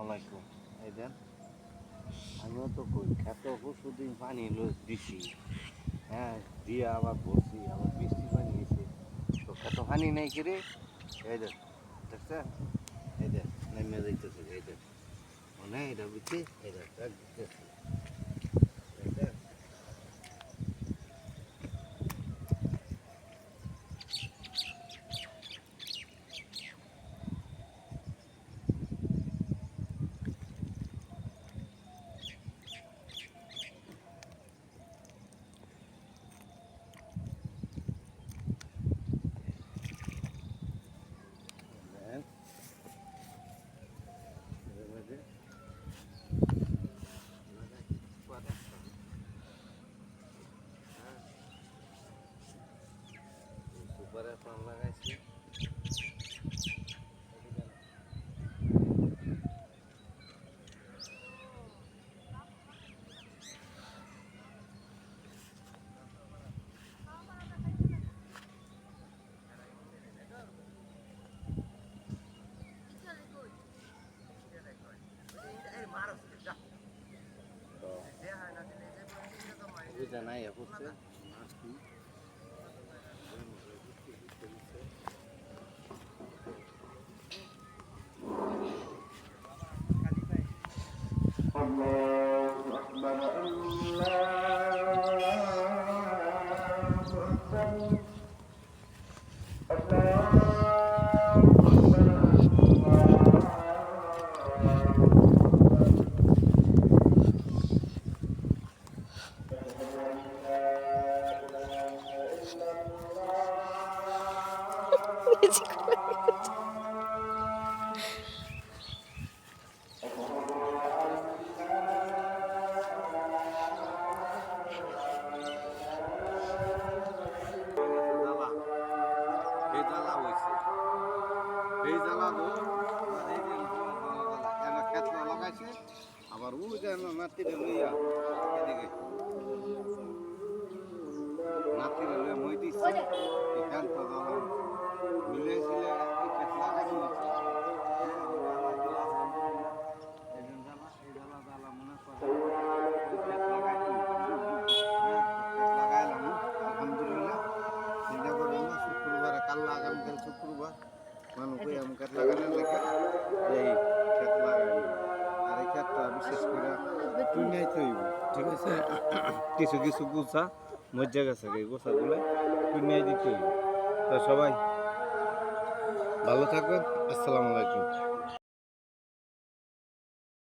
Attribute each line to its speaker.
Speaker 1: আলাইকুম। এই দেন, আমিও তো কই, এত দিন পানি লো দিছি। হ্যাঁ দিয়ে আবার বসি আবার বৃষ্টি পানি এসে। তো কত পানি নেই কিরে এই দেন দেখছেন? এই দেন নেমে যাইতেছে, এই দেন মানে এটা বুঝছি, এই দেখ সুপারের পান লাগাইছি। সুবিধা নাই
Speaker 2: Music.
Speaker 1: জ্বালা হয়েছে এই জ্বালা এই খেতলা লাগাইছে? আবার ও যে নাতিরে লইয়া এদিকে নাতিরে লইয়া মই দিচ্ছে এখান তো জ্বালা কাল আগামীকাল শুক্রবার। মানুষকে আমি খেত লাগানোর লেখা। এই খেত লাগাই। আর এই ক্ষেতটা বিশেষ করে টুইনাই হইব ঠিক আছে? কিছু কিছু গুছা মজ্জা গেছে এই গোছাগুলো টুইনাই দিতে হইব তো সবাই ভালো থাকবেন। আসসালামু আলাইকুম।